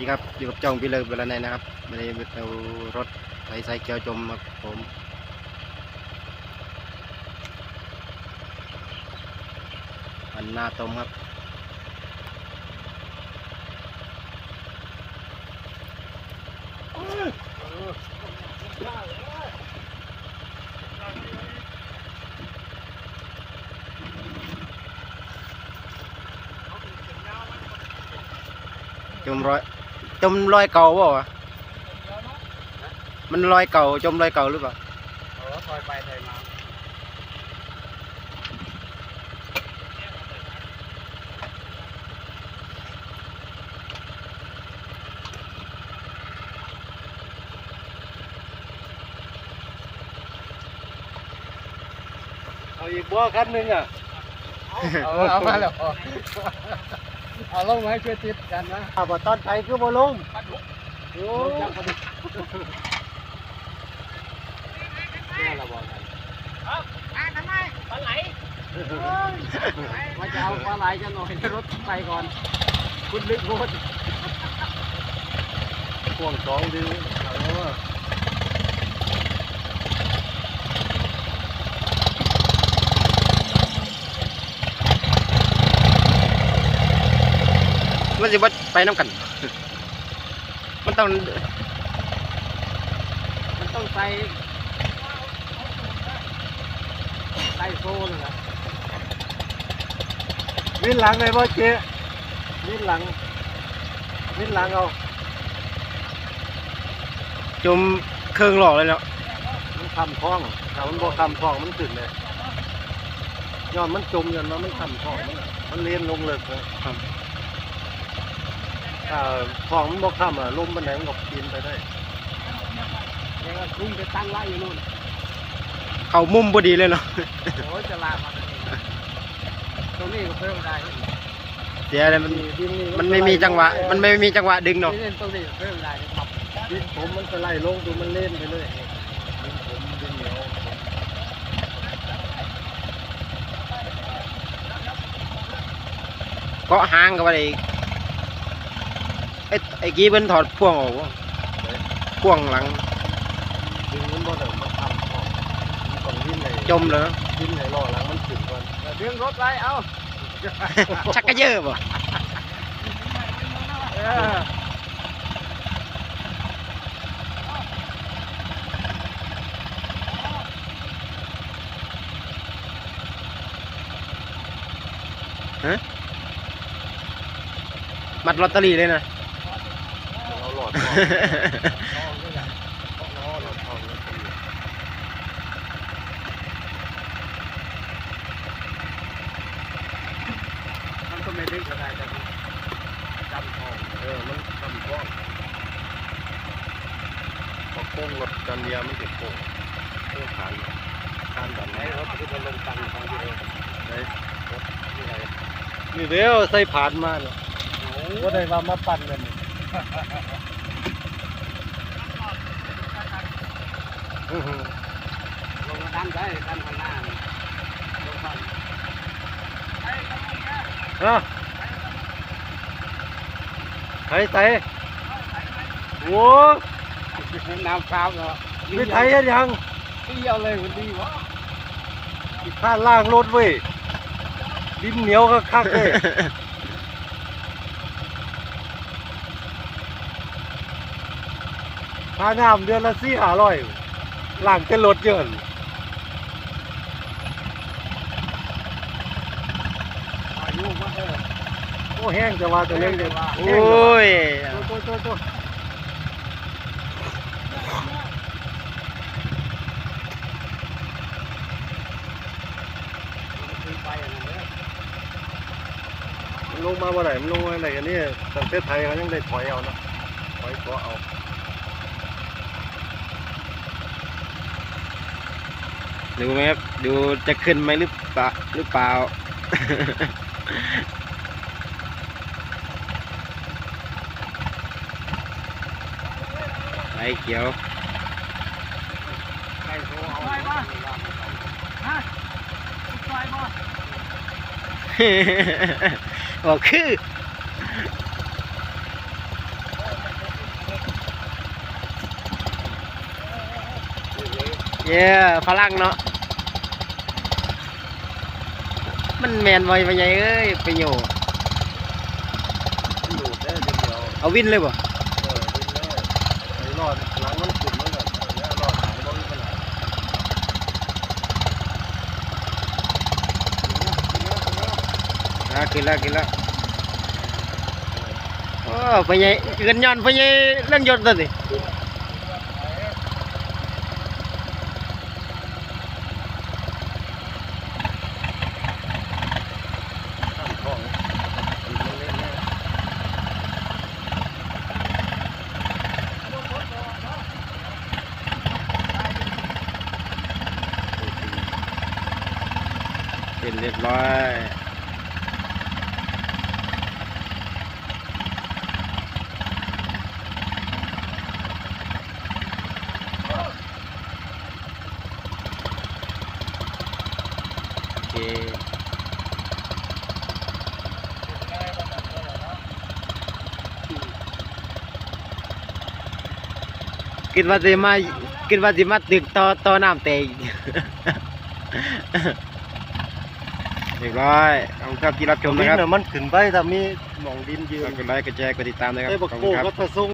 ดีครับอยู่กับจ้องพี่เลิกเวลาไหนนะครับวันนี้เอารถไถสายเกียวจมครับผมอันหน้าตมครับจมร้อย จมรอยเก่าเปล่าวะมันรอยเก่าจมรอยเก่าหรือเปล่าเออถอยไปถอยมาเอาอีกบัวคันหนึ่งอะ เอาเอามาแล้ว เอาลงมาให้ช่วยติดกันนะอ่าตอนไปคือบ่ลงโอ้แม่เราบอกกันทำไมปลาไหลว่าจะเอาปลาไหลจะหน่อยรถไปก่อน คุณลึกโคตรพ่วงสองดึงเอาว่ มันสิบ่ไปน้ำกัน มันต้อง มันต้องใส่ใส่โซ่เลยนะวินหลังเลยบ่เจ๊วินหลังวินหลังเอาจมเครื่องหลอกเลยเนาะมันคำคล้องถ้ามันบ่คำคล้องมันขึ้นเลยย้อนมันจมย้อนว่ามันคำคล้องมันน่ะมันเลียนลงเลิกเลย ถ้าคล้องมันบ่คำอะลมมันไหนมันก็ปีนไปได้เดี๋ยวก็คุ้งไปตั้งไว้อยู่นู่นเขามุมพอดีเลยเนาะโอ้ยจะลากมาตรงนี้ตรงนี้ก็เพิ่มได้เสียเลยมันดินนี่มันไม่มีจังหวะ มันไม่มีจังหวะดึงเนาะนี่ตรงนี้ก็เพิ่มได้ครับดินผมมันก็ไล่ลงตัวมันเล่นไปเลยดินผมดินเหนียวเกาะหางกับอะไร ไอ้ไอ้กี้เพิ่นถอดพ่วงออกวะพ่วงหลังดินมันบ่ได้มันคำคล้องมันต้องดินไหนจมเลยดินไหนล่อหลังมันขึ้นก่อนดึงรถไว้เอาชักกระเยอะป่ะเออมัดลอตเตอรี่เลยนะ มันก็ไม่ดึงก็ได้แต่มันจำทองเออมันคำคล้องพอโค้งรถกันเดียวมันติดโค้งโค้งขานขานแบบไหนไอ้ครรับถที่มันลงตังค์ทางดีเดิมไหนรถนี่ไงนี่เดียวใส่ผ่านมาเนาะก็ได้ว่ามาปั่นกันอื้อหือ ลงมาดันได้ดันข้างหน้านี่ลงฝั่งอะไทยไทยโอ้น้ำพร้าวเนาะไม่ไทยยังยังเที่ยวเลยมันดีวะอีกข้างล่างรถเว้ยดินเหนียวก็คักเลยค่าน้ำเดือนละสี่ห้าร้อย ล่างเป็นรถเยอะอายุมาเออโอ้แห้งจะว่าจะเล่นเลยว่าโอ้ยตัวตัวตัวขึ้นไปอย่างนั้นเลยมันลงมาบ่ไหนมันลงมาไหนกันเนี่ยประเทศไทยเขายังได้ถอยเอานะถอยตัวเอา ดูไหมครับ ดูจะขึ้นไหมหรือเปล่าหรือเปล่า ไอ้เขียวบอกคือเย้ฝรั่งเนาะ มันแมนไวไปไงเอ้ยไปโยดูดได้เดียวเอาวินเลยบ่เออดิ้นได้ไอ้รอดหลังมันขึ้นมันแบบเนี้ยรอดหลังมีปัญหาอ่ากินล้วกินล้วโอ้ไปไงเกินย้อนไปไงเรื่องยศตัวสิทำท้องมันเล่นแน่ เรียบร้อยโอเคคิดว่าสิมาคิดว่าสิมาตึกต่อต่อน้ำเตง เรียบร้อยขอบคุณครับที่รับชมลิ้นะครับนน่ะมันขึ้นไปถ้ามีหมองดินยืฝานกกดไลค์กดแชร์กดติดตามนะครับไอ้ขบัอบกคุโก้ณครับก็ทะซุง